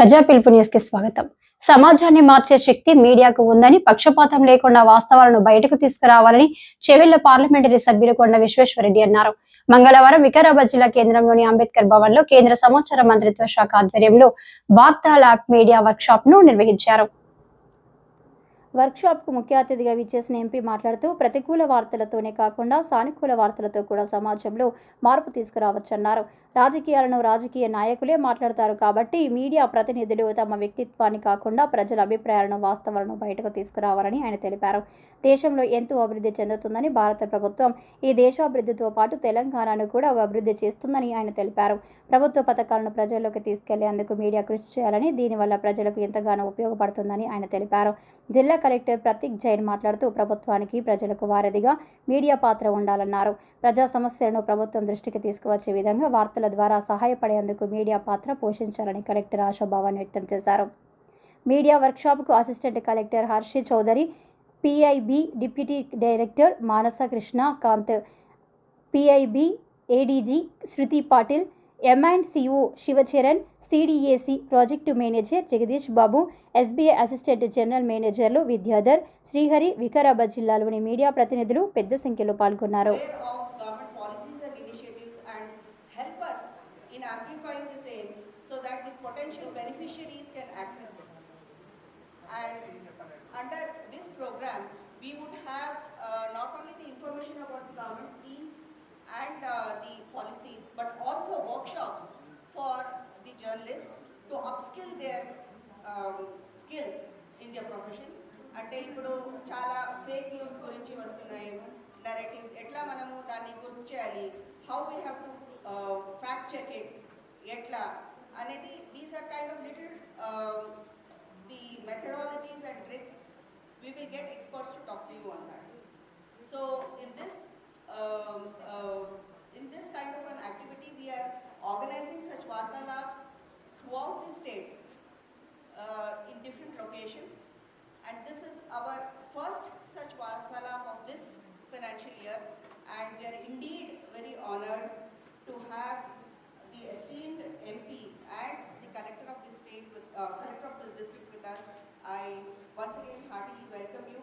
ప్రజా పిలుపు న్యూస్కి స్వాగతం. సమాజాన్ని మార్చే శక్తి మీడియాకు ఉందని పక్షపాతం లేకుండా వాస్తవాలను బయటకు తీసుకురావాలని చెవెళ్ళ పార్లమెంటరీ సభ్యులు కొండ విశ్వేశ్వరరెడ్డి అన్నారు. మంగళవారం వికారాబాద్ జిల్లా కేంద్రంలోని అంబేద్కర్ భవన్లో కేంద్ర సమాచార మంత్రిత్వ శాఖ ఆధ్వర్యంలో వార్తా ల్యాబ్ మీడియా వర్క్ షాప్ను నిర్వహించారు. వర్క్షాప్కు ముఖ్య అతిథిగా విచ్చేసిన ఎంపీ మాట్లాడుతూ ప్రతికూల వార్తలతోనే కాకుండా సానుకూల వార్తలతో కూడా సమాజంలో మార్పు తీసుకురావచ్చన్నారు. రాజకీయాలను రాజకీయ నాయకులే మాట్లాడతారు కాబట్టి మీడియా ప్రతినిధులు తమ వ్యక్తిత్వాన్ని కాకుండా ప్రజల అభిప్రాయాలను వాస్తవాలను బయటకు తీసుకురావాలని ఆయన తెలిపారు. దేశంలో ఎంతో అభివృద్ధి చెందుతుందని భారత ప్రభుత్వం ఈ దేశాభివృద్ధితో పాటు తెలంగాణను కూడా అభివృద్ధి చేస్తుందని ఆయన తెలిపారు. ప్రభుత్వ పథకాలను ప్రజల్లోకి తీసుకెళ్ళేందుకు మీడియా కృషి చేయాలని దీనివల్ల ప్రజలకు ఎంతగానో ఉపయోగపడుతుందని ఆయన తెలిపారు. జిల్లా కలెక్టర్ ప్రతీక్ జైన్ మాట్లాడుతూ ప్రభుత్వానికి ప్రజలకు వారధిగా మీడియా పాత్ర ఉండాలన్నారు. ప్రజా సమస్యలను ప్రభుత్వం దృష్టికి తీసుకువచ్చే విధంగా వార్తల ద్వారా సహాయపడేందుకు మీడియా పాత్ర పోషించాలని కలెక్టర్ ఆశాభావాన్ని వ్యక్తం చేశారు. Media వర్క్షాప్కు assistant collector Harshi Chaudhary PIB deputy director Manasa Krishna Kanth PIB ADG Shruti Patil M and CO Shivacharan CDAC project manager Jagadish Babu SBI assistant general మేనేజర్లు విద్యాధర్ శ్రీహరి వికారాబాద్ జిల్లాలోని మీడియా ప్రతినిధులు పెద్ద సంఖ్యలో పాల్గొన్నారు. And uh, the policies, but also workshops for the journalists to upskill their um, skills in their profession. అంటే ఇప్పుడు చాలా fake news గురించి వస్తున్నాయి నెరేటివ్స్ ఎట్లా మనము దాన్ని గుర్తు చేయాలి how we have to fact check it ఎట్లా అనేది these are kind of little the methodologies and tricks we will get experts to talk you on that so in this um, uh, in this kind of an activity, we are organizing such Varta labs throughout the states uh, in different locations. And this is our first such Varta lab of this financial year. And we are indeed very honored to have the esteemed MP and the collector of the state with, uh, collector of the district with us. I once again heartily welcome you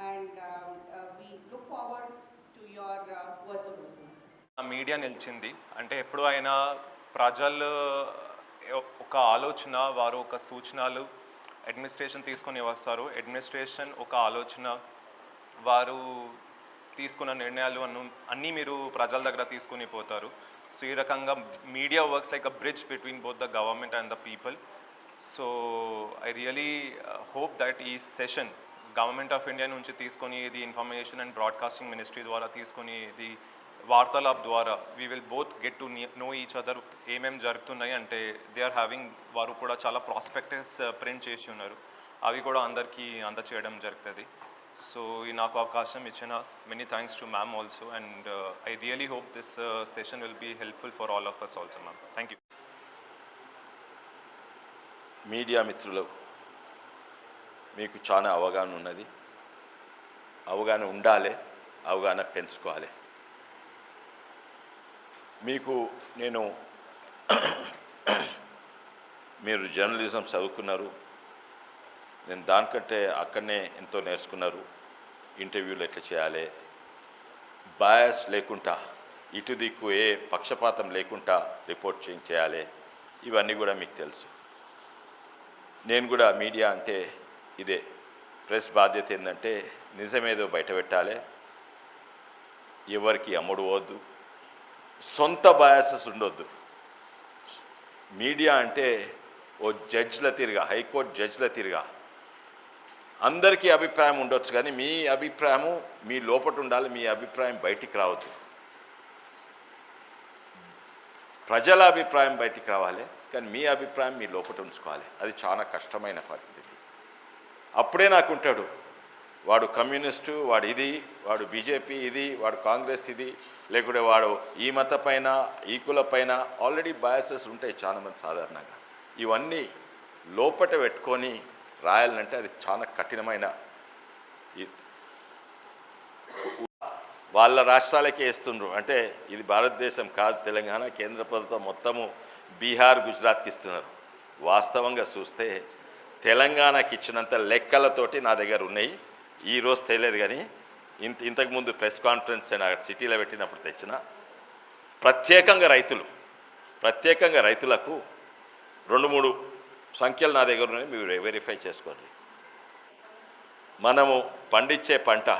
and um, uh, we look forward media నిలిచింది. అంటే ఎప్పుడు అయినా ప్రజలు ఒక ఆలోచన వారు ఒక సూచనలు అడ్మినిస్ట్రేషన్ తీసుకొని వస్తారు. అడ్మినిస్ట్రేషన్ ఒక ఆలోచన వారు తీసుకున్న నిర్ణయాలు అన్ను అన్నీ మీరు ప్రజల దగ్గర తీసుకుని పోతారు. సో ఈ రకంగా media works like a bridge between both the government and the people so I really hope that ఈ సెషన్ గవర్నమెంట్ ఆఫ్ ఇండియా నుంచి తీసుకొని ఇది ఇన్ఫర్మేషన్ అండ్ బ్రాడ్కాస్టింగ్ మినిస్ట్రీ ద్వారా తీసుకొని ఇది వార్తలాప్ ద్వారా we will both get to know each other ఏమేమి జరుగుతున్నాయి అంటే దే ఆర్ హ్యావింగ్ వారు కూడా చాలా ప్రాస్పెక్టివ్స్ ప్రింట్ uh, చేసి ఉన్నారు. అవి కూడా అందరికీ అందచేయడం జరుగుతుంది. సో ఈ నాకు అవకాశం ఇచ్చిన many thanks to ma'am also and I really hope this session will be helpful for all of us also ma'am thank you media మిత్రులు మీకు చాలా అవగాహన ఉన్నది. అవగాహన ఉండాలి అవగాహన పెంచుకోవాలి. మీకు నేను మీరు జర్నలిజం చదువుకున్నారు. నేను దానికంటే అక్కడనే ఎంతో నేర్చుకున్నారు. ఇంటర్వ్యూలు ఎట్లా చేయాలి? బయాస్ లేకుండా ఇటు దిక్కు ఏ పక్షపాతం లేకుండా రిపోర్ట్ చేయాలి? ఇవన్నీ కూడా మీకు తెలుసు. నేను కూడా మీడియా అంటే ఇదే. ప్రెస్ బాధ్యత ఏంటంటే నిజమేదో బయట పెట్టాలి ఎవరికి అమ్ముడు సొంత బయాసెస్ ఉండొద్దు. మీడియా అంటే ఓ జడ్జ్ల తీరుగా హైకోర్టు జడ్జ్ల తీరుగా. అందరికీ అభిప్రాయం ఉండొచ్చు కానీ మీ అభిప్రాయము మీ లోపట ఉండాలి మీ అభిప్రాయం బయటికి రావద్దు. ప్రజల అభిప్రాయం బయటికి రావాలి కానీ మీ అభిప్రాయం మీ లోపట ఉంచుకోవాలి. అది చాలా కష్టమైన పరిస్థితి. అప్పుడే నాకు ఉంటాడు వాడు కమ్యూనిస్టు వాడు ఇది వాడు బీజేపీ ఇది వాడు కాంగ్రెస్ ఇది లేకుంటే వాడు ఈ మత పైన ఈ కుల పైన ఆల్రెడీ బయాసెస్ ఉంటాయి చాలామంది సాధారణంగా. ఇవన్నీ లోపట పెట్టుకొని రాయాలంటే అది చాలా కఠినమైన వాళ్ళ రాష్ట్రాలకే ఇస్తుండ్రు అంటే ఇది భారతదేశం కాదు తెలంగాణ కేంద్ర ప్రభుత్వం మొత్తము బీహార్ గుజరాత్కి ఇస్తున్నారు. వాస్తవంగా చూస్తే తెలంగాణకి ఇచ్చినంత లెక్కలతోటి నా దగ్గర ఉన్నాయి. ఈరోజు తెలియదు కానీ ఇంత ఇంతకుముందు ప్రెస్ కాన్ఫరెన్స్ నేను అక్కడ సిటీలో పెట్టినప్పుడు తెచ్చిన. ప్రత్యేకంగా రైతులు ప్రత్యేకంగా రైతులకు రెండు మూడు సంఖ్యలు నా దగ్గర ఉన్నాయి. మీరు వెరిఫై చేసుకోండి. మనము పండించే పంట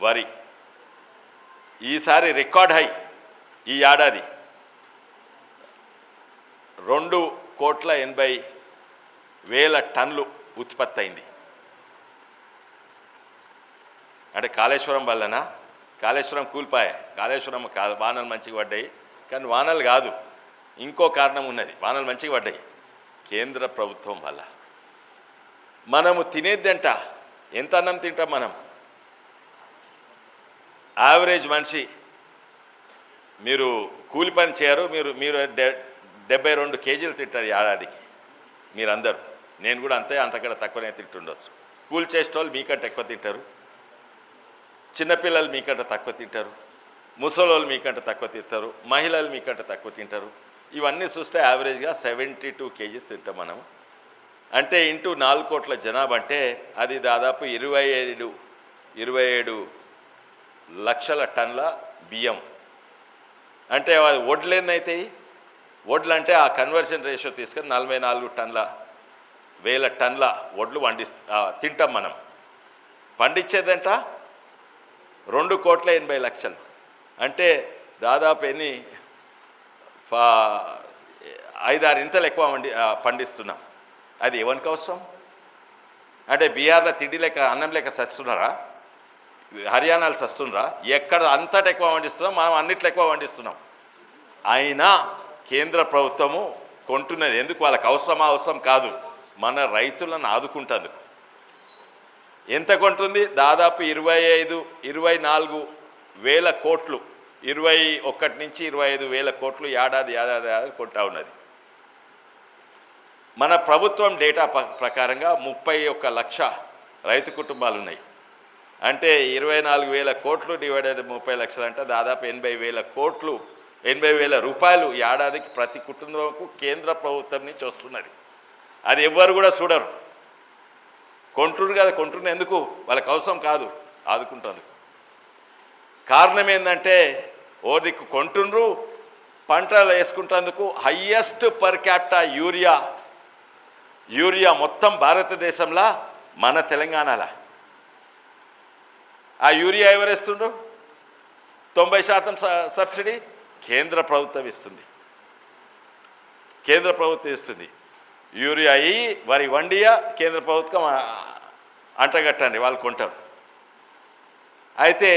వరి ఈసారి రికార్డ్ హై ఈ ఏడాది. రెండు కోట్ల ఎనభై వేల టన్నులు ఉత్పత్తి అయింది. అంటే కాళేశ్వరం వల్లనా? కాళేశ్వరం కూలిపాయ? కాళేశ్వరం వానలు మంచిగా పడ్డాయి. కానీ వానలు కాదు. ఇంకో కారణం ఉన్నది. వానలు మంచిగా పడ్డాయి. కేంద్ర ప్రభుత్వం వల్ల. మనము తినేద్దంట. ఎంత అన్నం తింటాం మనం? యావరేజ్ మనిషి మీరు కూలి పని చేయరు. మీరు మీరు డె డెబ్బై రెండు కేజీలు తింటారు ఏడాదికి. మీరందరూ. నేను కూడా అంతే అంతకంటే తక్కువనే తింటుండొచ్చు. కూలి చేసేటోళ్ళు మీకంటే ఎక్కువ తింటారు. చిన్నపిల్లలు మీకంటే తక్కువ తింటారు. ముసలోళ్ళు మీకంటే తక్కువ తింటారు. మహిళలు మీకంటే తక్కువ తింటారు. ఇవన్నీ చూస్తే యావరేజ్గా సెవెంటీ టూ కేజీస్ తింటాం మనం అంటే ఇంటూ నాలుగు కోట్ల జనాభా అంటే అది దాదాపు ఇరవై ఏడు ఇరవై ఏడు లక్షల టన్ల బియ్యం. అంటే అది వడ్లు ఎన్నైతాయి? వడ్లు అంటే ఆ కన్వర్షన్ రేషియో తీసుకొని నలభై నాలుగు టన్నుల వేల టన్నుల వడ్లు వండిస్ తింటాం మనం. పండించేదంట రెండు కోట్ల ఎనభై లక్షలు. అంటే దాదాపు ఎన్ని ఐదారు ఇంతలు ఎక్కువ వండి పండిస్తున్నాం. అది ఎవరికి అవసరం? అంటే బీహార్లో తిండి లేక అన్నం లేక సస్తున్నారా హర్యానాలు చస్తున్నారా? ఎక్కడ అంతటా ఎక్కువ పండిస్తున్నాం మనం అన్నిట్లో ఎక్కువ పండిస్తున్నాం అయినా కేంద్ర ప్రభుత్వము కొంటున్నది. ఎందుకు? వాళ్ళకి అవసరమా? అవసరం కాదు. మన రైతులను ఆదుకుంటుంది. ఎంత కొంటుంది? దాదాపు ఇరవై ఐదు ఇరవై నాలుగు వేల కోట్లు. ఇరవై ఒకటి నుంచి ఇరవై ఐదు వేల కోట్లు ఏడాది ఏడాది ఏడాది కొంటా ఉన్నది. మన ప్రభుత్వం డేటా ప- ప్రకారంగా ముప్పై ఒక్క లక్ష రైతు కుటుంబాలు ఉన్నాయి. అంటే ఇరవై నాలుగు వేల కోట్లు డివైడెడ్ ముప్పై లక్షలు అంటే దాదాపు ఎనభై వేల కోట్లు ఎనభై వేల రూపాయలు ఏడాదికి ప్రతి కుటుంబంకు కేంద్ర ప్రభుత్వం నుంచి వస్తున్నది. అది ఎవ్వరు కూడా చూడరు. కొంటున్నారు కదా కొంటున్న ఎందుకు? వాళ్ళకి అవసరం కాదు ఆదుకుంటుంది కారణం ఏంటంటే ఓ దిక్కు కొంటుండ్రు పంటలు వేసుకుంటేందుకు highest per capita urea urea మొత్తం భారతదేశంలో మన తెలంగాణలో. ఆ యూరియా ఎవరు ఇస్తుండ్రు తొంభై శాతం సబ్సిడీ కేంద్ర ప్రభుత్వం ఇస్తుంది. కేంద్ర ప్రభుత్వం ఇస్తుంది. యూరియా అయ్యి వరి వండియా కేంద్ర ప్రభుత్వం అంటగట్టండి వాళ్ళు కొంటారు. అయితే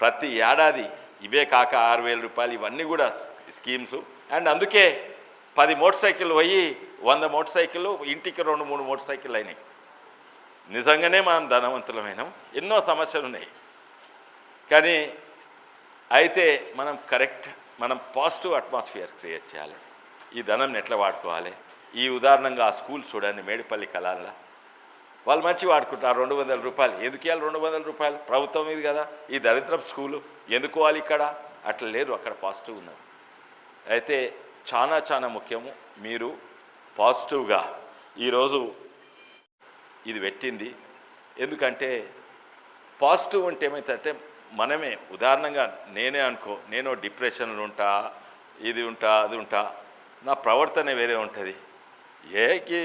ప్రతి ఏడాది ఇవే కాక ఆరు వేల రూపాయలు ఇవన్నీ కూడా స్కీమ్స్. అండ్ అందుకే పది మోటార్ సైకిల్ పోయి వంద మోటార్ సైకిళ్ళు ఇంటికి రెండు మూడు మోటార్ సైకిళ్ళు అయినాయి. నిజంగానే మనం ధనవంతులమైనాం. ఎన్నో సమస్యలు ఉన్నాయి. కానీ అయితే మనం కరెక్ట్ మనం పాజిటివ్ అట్మాస్ఫియర్ క్రియేట్ చేయాలి. ఈ ధనం ఎట్లా వాడుకోవాలి? ఈ ఉదాహరణంగా ఆ స్కూల్ చూడండి మేడిపల్లి కళాల్లో వాళ్ళు మంచి వాడుకుంటారు రెండు వందల రూపాయలు. ఎందుకు ఇవ్వాలి రెండు వందల రూపాయలు? ప్రభుత్వం ఇది కదా. ఈ దరిద్రం స్కూలు ఎందుకోవాలి ఇక్కడ? అట్లా లేరు అక్కడ పాజిటివ్ ఉన్నారు. అయితే చాలా చాలా ముఖ్యము మీరు పాజిటివ్గా ఈరోజు ఇది పెట్టింది. ఎందుకంటే పాజిటివ్ అంటే ఏమవుతుందంటే మనమే ఉదాహరణంగా నేనే అనుకో నేను డిప్రెషన్లు ఉంటా ఇది ఉంటా అది ఉంటా నా ప్రవర్తన వేరే ఉంటుంది. ఏకి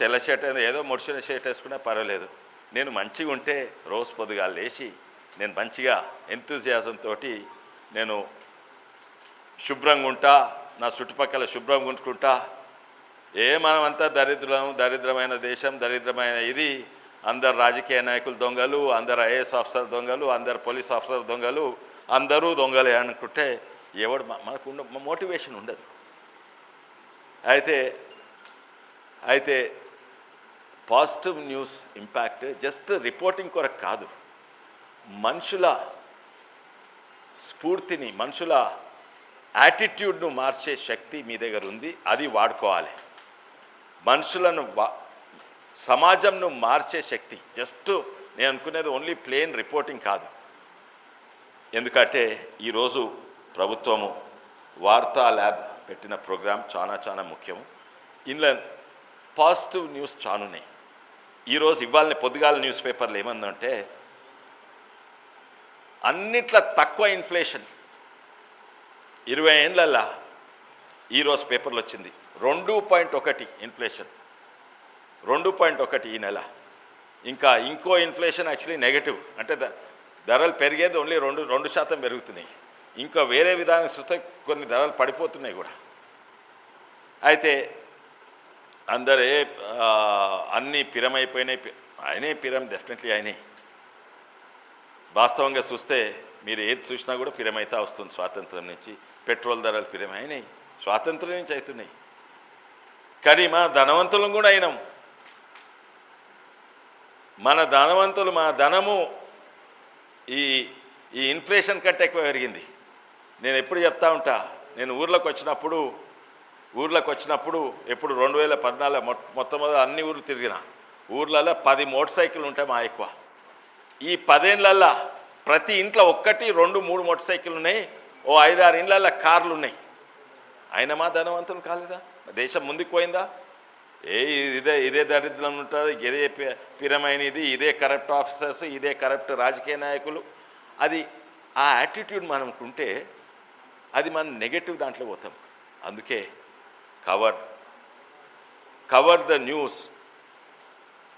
తెల్ల షర్ట్ ఏదో ముడిచిన షర్ట్ వేసుకున్నా పర్వాలేదు. నేను మంచిగా ఉంటే రోజు పొద్దుగా లేచి నేను మంచిగా ఎంతూజియాజంతో నేను శుభ్రంగా ఉంటా నా చుట్టుపక్కల శుభ్రంగా ఉంచుకుంటా ఏ మనమంతా దరిద్రం దరిద్రమైన దేశం దరిద్రమైన ఇది అందరు రాజకీయ నాయకులు దొంగలు అందరు ఐఏఎస్ ఆఫీసర్ దొంగలు అందరు పోలీస్ ఆఫీసర్ దొంగలు అందరూ దొంగలే అనుకుంటే ఎవడు మనకు మోటివేషన్ ఉండదు. అయితే అయితే positive news impact just reporting కొరకు కాదు. మనుషుల స్ఫూర్తిని మనుషుల యాటిట్యూడ్ను మార్చే శక్తి మీ దగ్గర ఉంది అది వాడుకోవాలి. మనుషులను వా సమాజంను మార్చే శక్తి జస్ట్ నేను అనుకునేది ఓన్లీ ప్లెయిన్ రిపోర్టింగ్ కాదు. ఎందుకంటే ఈరోజు ప్రభుత్వము వార్తా ల్యాబ్ పెట్టిన ప్రోగ్రాం చాలా చాలా ముఖ్యం ఇందులో పాజిటివ్ న్యూస్ చానున్నాయి ఈరోజు ఇవ్వాలని పొద్దుగాల న్యూస్ పేపర్లు ఏమందంటే అన్నిట్ల తక్కువ ఇన్ఫ్లేషన్. ఇరవై ఏళ్ళల్లా ఈరోజు పేపర్లు వచ్చింది రెండు పాయింట్ ఒకటి ఇన్ఫ్లేషన్. రెండు పాయింట్ ఒకటి ఈ నెల. ఇంకా ఇంకో ఇన్ఫ్లేషన్ యాక్చువల్లీ నెగటివ్. అంటే ధరలు పెరిగేది ఓన్లీ రెండు రెండు శాతం పెరుగుతున్నాయి. ఇంకా వేరే విధానం చూస్తే కొన్ని ధరలు పడిపోతున్నాయి కూడా. అయితే అందరే అన్నీ పిరమైపోయినాయి. ఆయనే పిరం డెఫినెట్లీ ఆయనే. వాస్తవంగా చూస్తే మీరు ఏది చూసినా కూడా పిరమైతే వస్తుంది స్వాతంత్రం నుంచి. పెట్రోల్ ధరలు పిరమైనాయి. స్వాతంత్రం నుంచి అవుతున్నాయి కానీ మా ధనవంతులం కూడా అయినాం. మన ధనవంతులు మా ధనము ఈ ఈ ఇన్ఫ్లేషన్ కంటే ఎక్కువ పెరిగింది. నేను ఎప్పుడు చెప్తా ఉంటా నేను ఊర్లోకి వచ్చినప్పుడు ఊర్లోకి వచ్చినప్పుడు ఎప్పుడు రెండు వేల పద్నాలుగు మొ మొట్టమొదటి అన్ని ఊర్లు తిరిగిన. ఊర్లలో పది మోటార్ సైకిల్ ఉంటాయి మా ఎక్కువ. ఈ పదేళ్ళల్లో ప్రతి ఇంట్లో ఒక్కటి రెండు మూడు మోటార్ సైకిల్ ఉన్నాయి. ఓ ఐదారు ఇండ్లల్లో కార్లు ఉన్నాయి. అయినా మా ధనవంతులు కాలేదా? దేశం ముందుకు పోయిందా? ఏ ఇదే ఇదే దరిద్రం ఉంటుంది ఇదే పిరమైనది పిరమైన ఇది ఇదే కరప్ట్ ఆఫీసర్స్ ఇదే కరప్ట్ రాజకీయ నాయకులు. అది ఆ యాటిట్యూడ్ మనకుంటే అది మనం నెగటివ్ దాంట్లో పోతాం. అందుకే కవర్. Cover the news.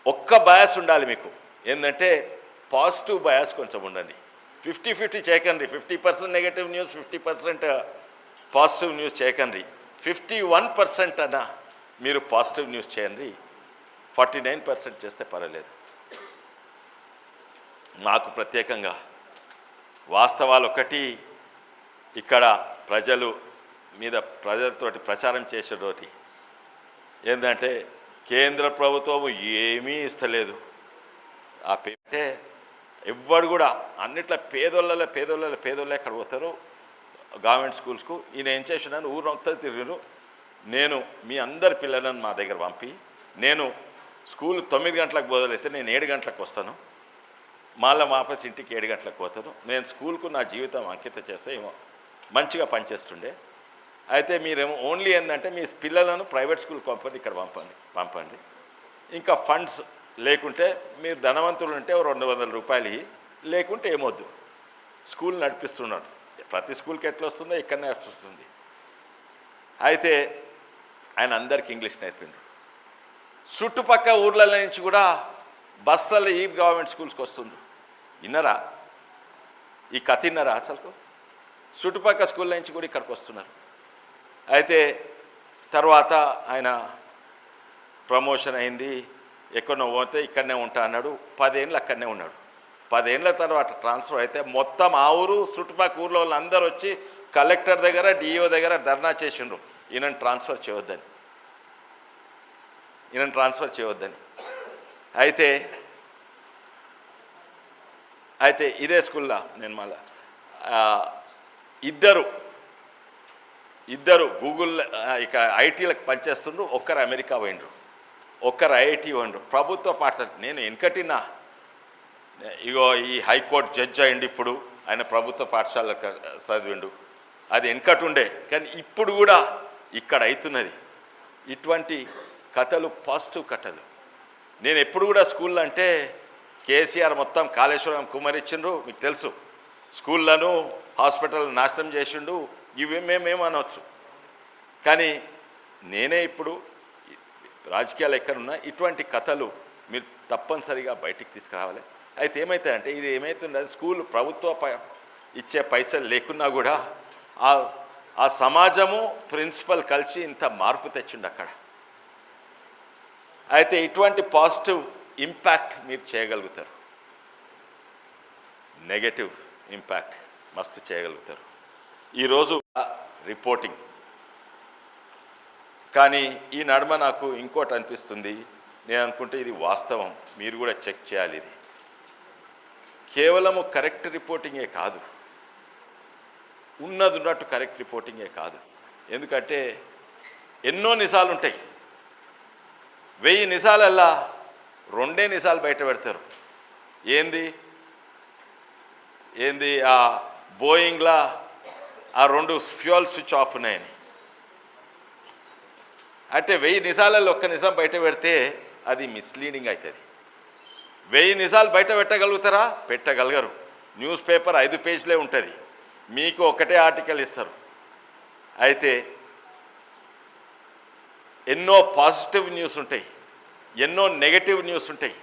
ఒక్క బయాస్ ఉండాలి మీకు. ఏంటంటే పాజిటివ్ బయాస్ కొంచెం ఉండండి. ఫిఫ్టీ ఫిఫ్టీ చేయకండి. Fifty percent negative news fifty percent positive news చేయకండి. ఫిఫ్టీ వన్ పర్సెంట్ అన్న మీరు పాజిటివ్ న్యూస్ చేయండి. ఫార్టీ నైన్ పర్సెంట్ చేస్తే పర్వాలేదు. నాకు ప్రత్యేకంగా వాస్తవాలు ఒకటి. ఇక్కడ ప్రజలు మీద ప్రజలతోటి ప్రచారం చేసేటోటి. ఏంటంటే కేంద్ర ప్రభుత్వం ఏమీ ఇస్తలేదు. ఆ పేటే ఎవ్వడు కూడా అన్నిట్ల పేదోళ్ళ పేదోళ్ళ పేదోళ్ళ ఎక్కడ పోతారు. గవర్నమెంట్ స్కూల్స్కు ఈయన ఏం చేసినాను ఊరంతా తిరిగిను నేను మీ అందరి పిల్లలను మా దగ్గర పంపి నేను స్కూల్ తొమ్మిది గంటలకు బోధలైతే నేను ఏడు గంటలకు వస్తాను. మళ్ళీ వాపస్ ఇంటికి ఏడు గంటలకు పోతాను. నేను స్కూల్కు నా జీవితం అంకిత చేస్తే ఏమో మంచిగా పనిచేస్తుండే. అయితే మీరేమో ఓన్లీ ఏంటంటే మీ పిల్లలను ప్రైవేట్ స్కూల్ పంపండి ఇక్కడ పంపండి పంపండి. ఇంకా ఫండ్స్ లేకుంటే మీరు ధనవంతులు ఉంటే రెండు వందల రూపాయలు లేకుంటే ఏమొద్దు. స్కూల్ నడిపిస్తున్నాడు. ప్రతి స్కూల్కి ఎట్లా వస్తుందో ఇక్కడనే వస్తుంది. అయితే ఆయన అందరికీ ఇంగ్లీష్ నేర్పిండు. చుట్టుపక్క ఊర్ల నుంచి కూడా బస్సులు ఈ గవర్నమెంట్ స్కూల్స్కి వస్తుంది విన్నరా? ఈ కథ విన్నరా అసలు చుట్టుపక్క స్కూల్ నుంచి కూడా ఇక్కడికి వస్తున్నారు. అయితే తర్వాత ఆయన ప్రమోషన్ అయింది. ఎక్కడో పోతే ఇక్కడనే ఉంటా అన్నాడు. పదేళ్ళు అక్కడనే ఉన్నాడు. పదేళ్ళ తర్వాత ట్రాన్స్ఫర్ అయితే మొత్తం ఆ ఊరు చుట్టుపక్కల ఊర్లో వాళ్ళందరూ వచ్చి కలెక్టర్ దగ్గర డిఓ దగ్గర ధర్నా చేసిండ్రు. ఈయనను ట్రాన్స్ఫర్ చేయొద్దని. ఈయనను ట్రాన్స్ఫర్ చేయొద్దని. అయితే అయితే ఇదే స్కూల్లో నేను మళ్ళా ఇద్దరు ఇద్దరు గూగుల్ ఇక ఐటీలకు పనిచేస్తుండ్రు ఒక్కరు అమెరికా పోయిండ్రు. ఒక్కరు ఐఐటి పోయిండ్రు. ప్రభుత్వ పాఠశాల నేను వెనకటినా ఇగో ఈ హైకోర్టు జడ్జ్ అయిండు ఇప్పుడు ఆయన ప్రభుత్వ పాఠశాల చదివిండు. అది వెనకటి ఉండే. కానీ ఇప్పుడు కూడా ఇక్కడ అవుతున్నది ఇటువంటి కథలు పాజిటివ్ కథలు. నేను ఎప్పుడు కూడా స్కూల్లో అంటే కేసీఆర్ మొత్తం కాళేశ్వరం కుమరిచ్చిండ్రు మీకు తెలుసు. స్కూళ్ళను హాస్పిటల్ నాశనం చేసిండు ఇవి మేమేమనవచ్చు కానీ నేనే ఇప్పుడు రాజకీయాలు ఎక్కడున్నా ఇటువంటి కథలు మీరు తప్పనిసరిగా బయటికి తీసుకురావాలి. అయితే ఏమవుతాయంటే ఇది ఏమవుతుందంటే స్కూల్ ప్రభుత్వ ఇచ్చే పైసలు లేకున్నా కూడా ఆ ఆ సమాజము ప్రిన్సిపల్ కలిసి ఇంత మార్పు తెచ్చిండు అక్కడ. అయితే ఇటువంటి పాజిటివ్ ఇంపాక్ట్ మీరు చేయగలుగుతారు. నెగటివ్ ఇంపాక్ట్ మస్తు చేయగలుగుతారు. ఈరోజు రిపోర్టింగ్. కానీ ఈ నడమ నాకు ఇంకోటి అనిపిస్తుంది. నేను అనుకుంటే ఇది వాస్తవం. మీరు కూడా చెక్ చేయాలి ఇది. కేవలము కరెక్ట్ రిపోర్టింగే కాదు. ఉన్నది ఉన్నట్టు కరెక్ట్ రిపోర్టింగే కాదు. ఎందుకంటే ఎన్నో నిజాలు ఉంటాయి వెయ్యి నిజాలల్లా రెండే నిజాలు బయట పెడతారు. ఏంది? ఏంది? ఆ బోయింగ్లా ఆ రెండు ఫ్యూయల్ స్విచ్ ఆఫ్ ఉన్నాయని అంటే వెయ్యి నిజాలలో ఒక్క నిజం బయట పెడితే అది మిస్లీడింగ్ అవుతుంది వెయ్యి నిజాలు బయట పెట్టగలుగుతారా? పెట్టగలగరు. న్యూస్ పేపర్ ఐదు పేజీలే ఉంటుంది. మీకు ఒకటే ఆర్టికల్ ఇస్తారు. అయితే ఎన్నో పాజిటివ్ న్యూస్ ఉంటాయి. ఎన్నో నెగటివ్ న్యూస్ ఉంటాయి.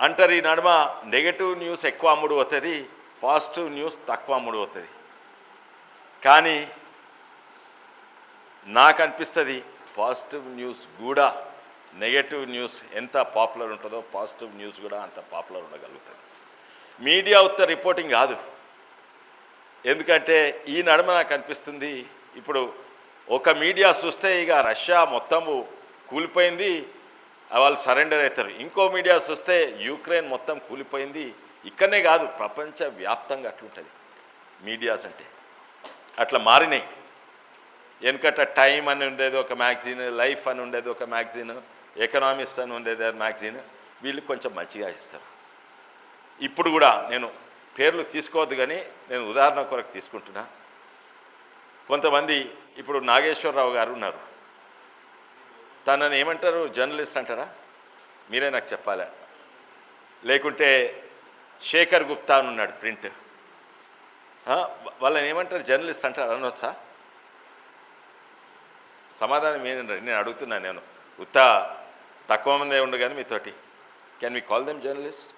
అంటారు ఈ నడుమ నెగటివ్ న్యూస్ ఎక్కువ అమ్ముడు అవుతుంది పాజిటివ్ న్యూస్ తక్కువ అమ్ముడు అవుతుంది కానీ నాకు అనిపిస్తుంది పాజిటివ్ న్యూస్ కూడా నెగటివ్ న్యూస్ ఎంత పాపులర్ ఉంటుందో పాజిటివ్ న్యూస్ కూడా అంత పాపులర్ ఉండగలుగుతుంది. మీడియా ఉత్త రిపోర్టింగ్ కాదు. ఎందుకంటే ఈ నడుమ నాకు అనిపిస్తుంది ఇప్పుడు ఒక మీడియా చూస్తే ఇక రష్యా మొత్తము కూలిపోయింది వాళ్ళు సరెండర్ అవుతారు ఇంకో మీడియా చూస్తే యూక్రెయిన్ మొత్తం కూలిపోయింది ఇక్కడనే కాదు ప్రపంచవ్యాప్తంగా అట్లుంటుంది. మీడియాస్ అంటే అట్లా మారినాయి. వెనుకట టైం అని ఉండేది ఒక మ్యాగజైన్ లైఫ్ అని ఉండేది ఒక మ్యాగజైన్ ఎకనామిస్ట్ అని ఉండేది మ్యాగజైన్ వీళ్ళు కొంచెం మంచిగా ఇస్తారు ఇప్పుడు కూడా నేను పేర్లు తీసుకోవద్దు కానీ నేను ఉదాహరణ కొరకు తీసుకుంటున్నా. కొంతమంది ఇప్పుడు నాగేశ్వరరావు గారు ఉన్నారు. తనని ఏమంటారు? జర్నలిస్ట్ అంటారా? మీరే నాకు చెప్పాలా? లేకుంటే శేఖర్ గుప్తా అని ఉన్నాడు ప్రింట్. వాళ్ళని ఏమంటారు? జర్నలిస్ట్ అంటారు. అనొచ్చా? సమాధానం ఏంటంటే నేను అడుగుతున్నాను నేను. ఉత్త తక్కువ మందే ఉండు కానీ మీతోటి. Can we call them journalist